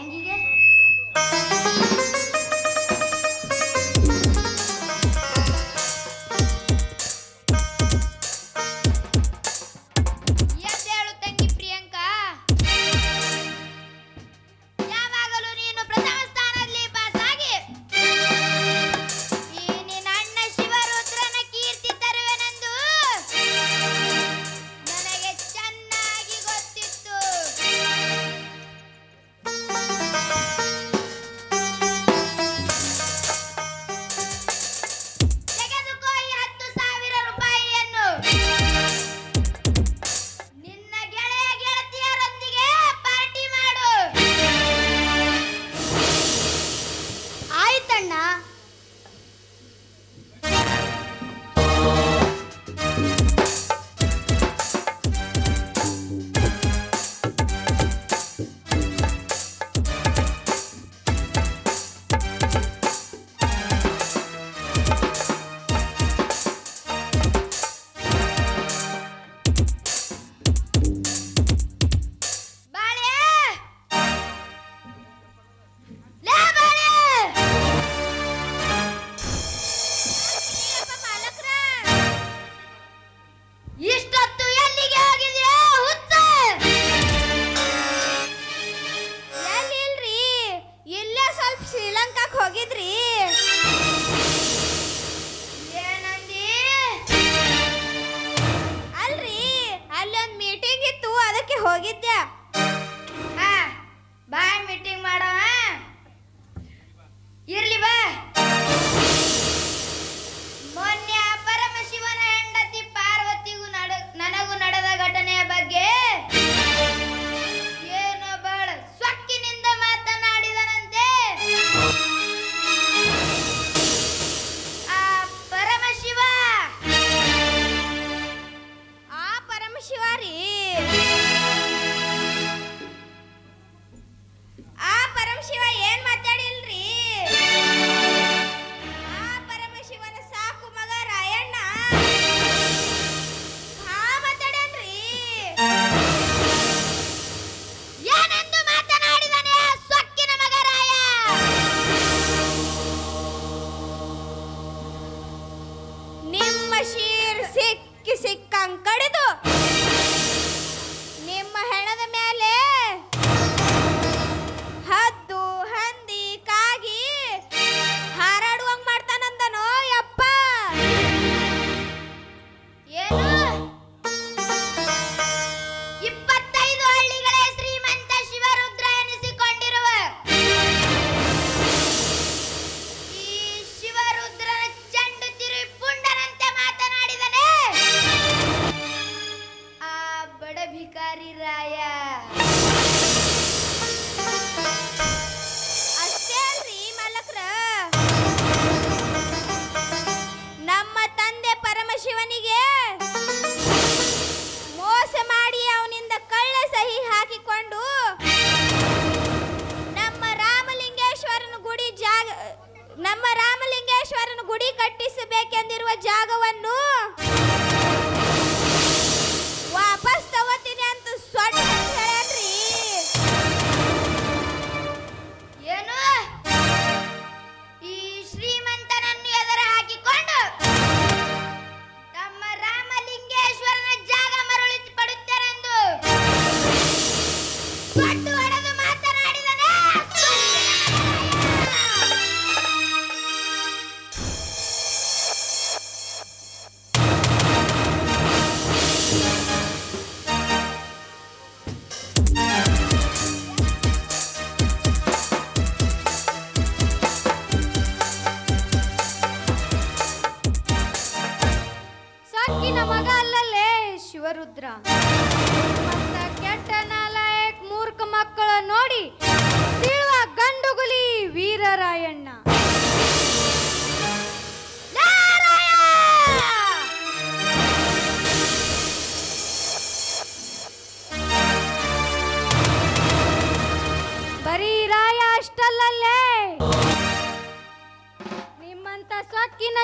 ಈ yeah.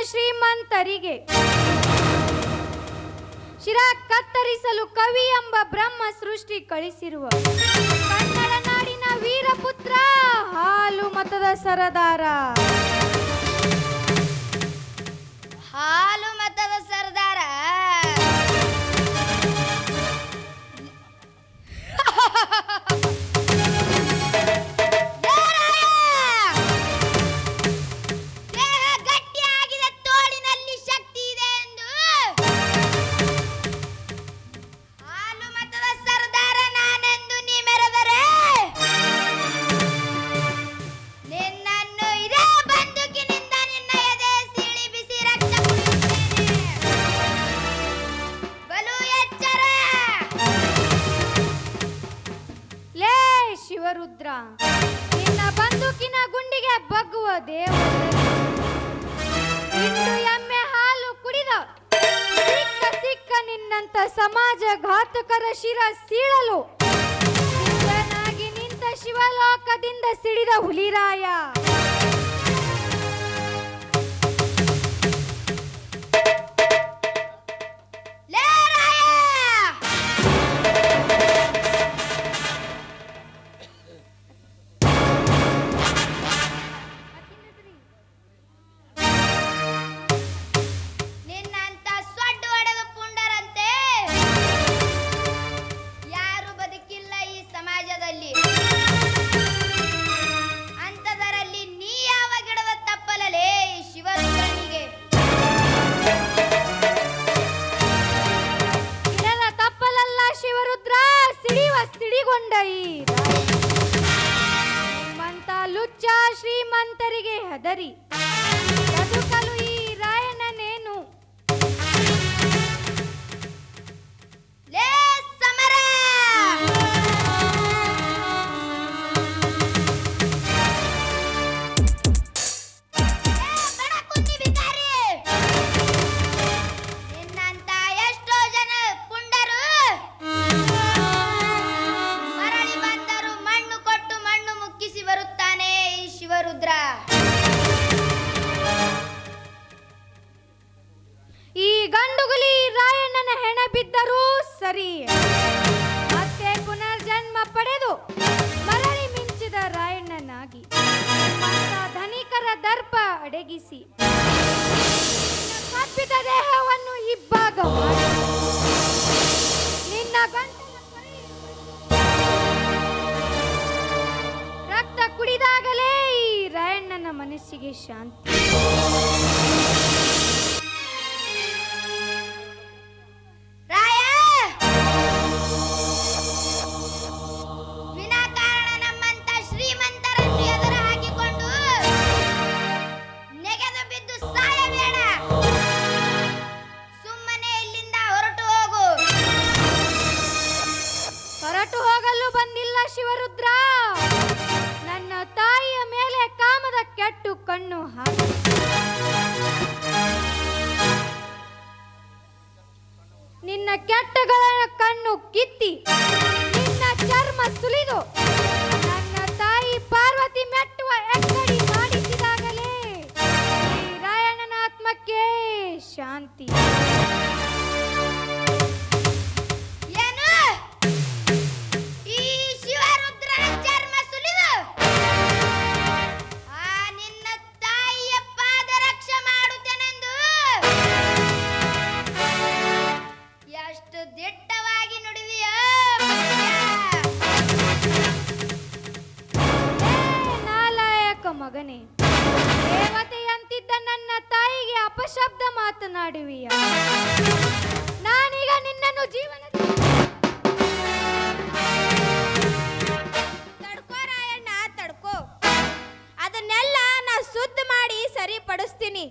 ಶ್ರೀಮಂತರಿಗೆ ಶಿರ ಕತ್ತರಿಸಲು ಕವಿ ಎಂಬ ಬ್ರಹ್ಮ ಸೃಷ್ಟಿ ಕಳಿಸಿರುವ ಕನ್ನಡ ನಾಡಿನ ವೀರಪುತ್ರ ಹಾಲು ಮತದ ಸರದಾರ. ಹಾಲು Deus. ಧನಿಕರ ದರ್ಪ ಅಡಗಿಸಿ. ಕಪ್ಪಿದ ದೇಹವನ್ನು ಇಬ್ಬಾಗ ನಿನ್ನ ಗಂಟಲ ರಕ್ತ ಕುಡಿದಾಗಲೇ ಈ ರಾಯಣ್ಣನ ಮನಸ್ಸಿಗೆ ಶಾಂತಿ. ಸರಿಪಡಿಸ್ತೀನಿ.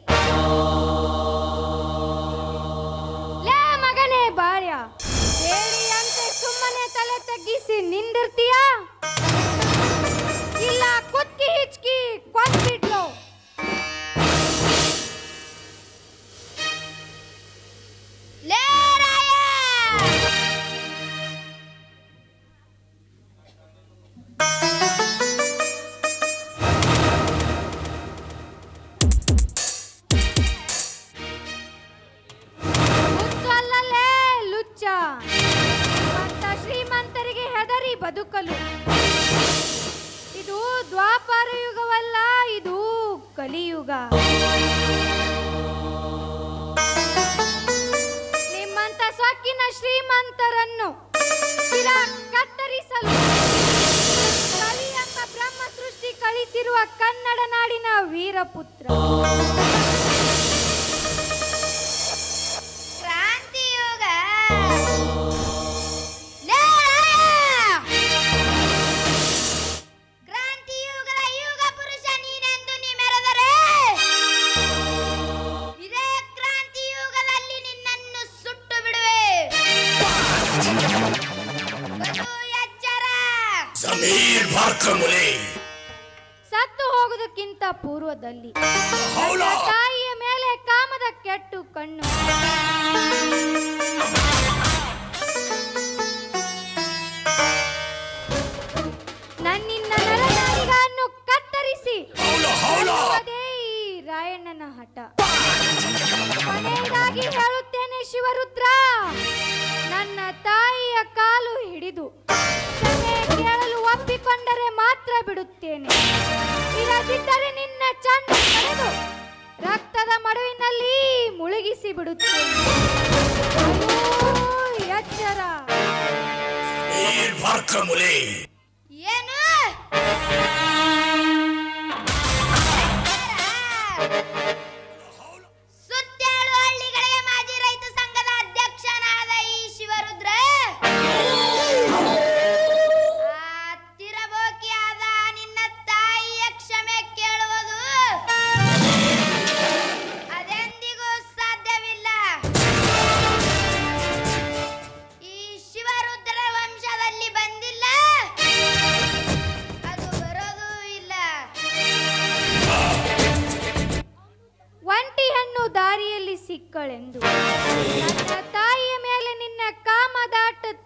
ಬದುಕಲು. ಇದು ದ್ವಾಪರ ಯುಗವಲ್ಲ, ಇದು ಕಲಿಯುಗ. ನಿಮ್ಮಂತ ಸೊಕ್ಕಿನ ಶ್ರೀಮಂತರನ್ನು ಶಿರ ಕತ್ತರಿಸಲು ಕಲಿ ಎಂಬ ಬ್ರಹ್ಮ ಸೃಷ್ಟಿ ಕಳಿಸಿರುವ ಕನ್ನಡ ನಾಡಿನ ವೀರಪುತ್ರ. ಹಠ. ಕೊನೆಯದಾಗಿ ಹೇಳುತ್ತೇನೆ ಶಿವರುದ್ರ ನನ್ನ ತಾಯಿಯ ಕಾಲು ಹಿಡಿದು ಕ್ಷಮೆ ಕೇಳಲು ಒಪ್ಪಿಕೊಂಡರೆ ಮಾತ್ರ ಬಿಡುತ್ತೇನೆ. ಇಲ್ಲದಿದ್ದರೆ ನಿನ್ನ ಚಂಡ ಕಳೆದು ರಕ್ತದ ಮಡುವಿನಲ್ಲಿ ಮುಳುಗಿಸಿ ಬಿಡುತ್ತೇನೆ. ಎಚ್ಚರ. ಏನು?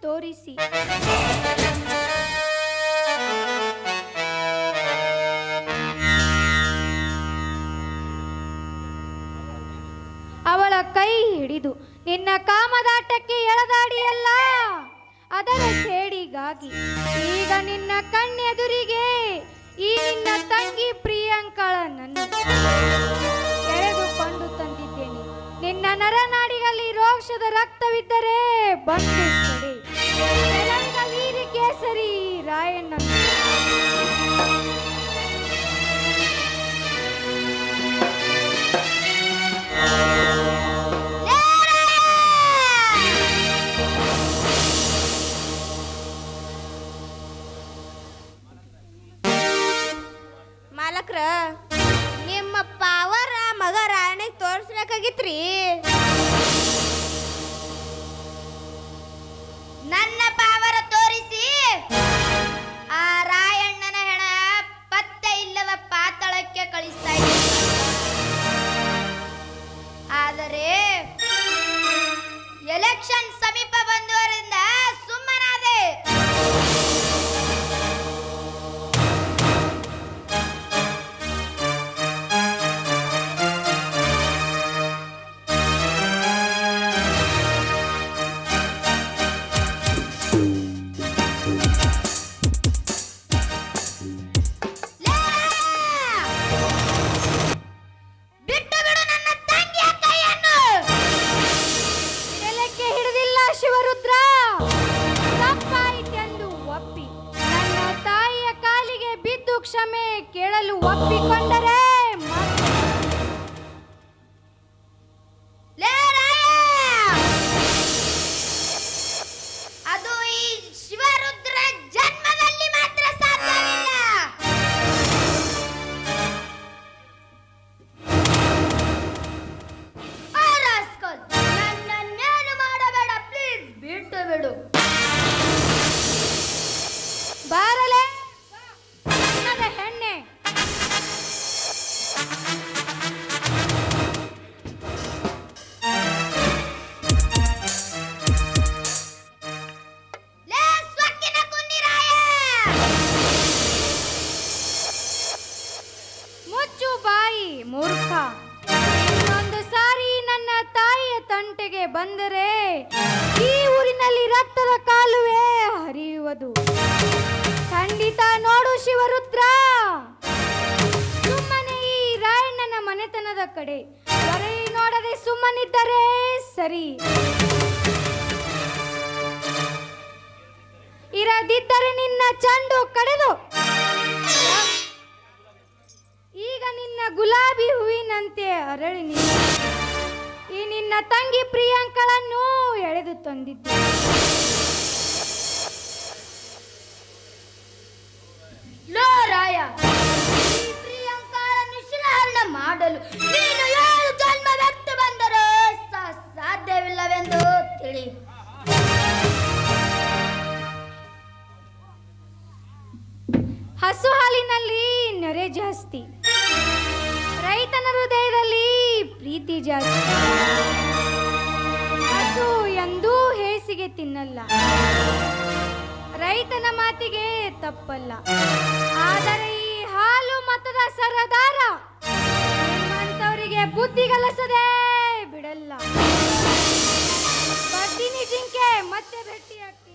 ತೋರಿಸಿ. ಅವಳ ಕೈ ಹಿಡಿದು, ನಿನ್ನ ಕಾಮದಾಟಕ್ಕೆ ಎಳೆದಾಡಿಯಲ್ಲ? ಅದರ ಸೇಡಿಗಾಗಿ ಈಗ ನಿನ್ನ ಕಣ್ಣೆದುರಿಗೆ ಈ ನಿನ್ನ ತಂಗಿ ಪ್ರಿಯಾಂಕಳನ್ನು ಎಳೆದುಕೊಂಡು ತಂದಿದ್ದೇನೆ. ನಿನ್ನ ನರನಾಡಿಗಳಲ್ಲಿ ರೋಷದ ರಕ್ತವಿದ್ದರೆ ಬಂದು. తెలంగాణ వీర కేసరి రాయన్న elections ಕ್ಷಮೆ ಕೇಳಲು ಒಪ್ಪಿಕೊಂಡರೆ ನೋಡದೆ ಸುಮ್ಮನಿದ್ದರೆ ಸರಿ. ಇರದಿದ್ದರೆ ನಿನ್ನ ಚಂಡು ಕಡೆದು ಈಗ ನಿನ್ನ ಗುಲಾಬಿ ಹೂವಿನಂತೆ ಅರಳಿ ನಿನ್ನ ಈ ನಿನ್ನ ತಂಗಿ ಪ್ರಿಯಾಂಕಳನ್ನು ಎಳೆದು ತಂದಿದ್ದೆ. ಲೋ ರಾಯ ಪ್ರಿಯಾಂಕಾಳನ್ನು ಶಿಲಹರಣ ಮಾಡಲು ತಿಳಿ ಹಸು ಹಾಲಿನಲ್ಲಿ ನೆರೆ ಜಾಸ್ತಿ. ರೈತನ ಹೃದಯದಲ್ಲಿ ಪ್ರೀತಿ ಜಾಸ್ತಿ. ಹಸು ಎಂದೂ ಹೇಸಿಗೆ ತಿನ್ನಲ್ಲ. ರೈತನ ಮಾತಿಗೆ ತಪ್ಪಲ್ಲ. ಆದರೆ ಈ ಹಾಲು ಮತದ ಸರದಾರ ಬುದ್ಧಿ ಕಲಿಸದೆ ಮತ್ತೆ ಭೇಟಿ ಆಗ್ತೀನಿ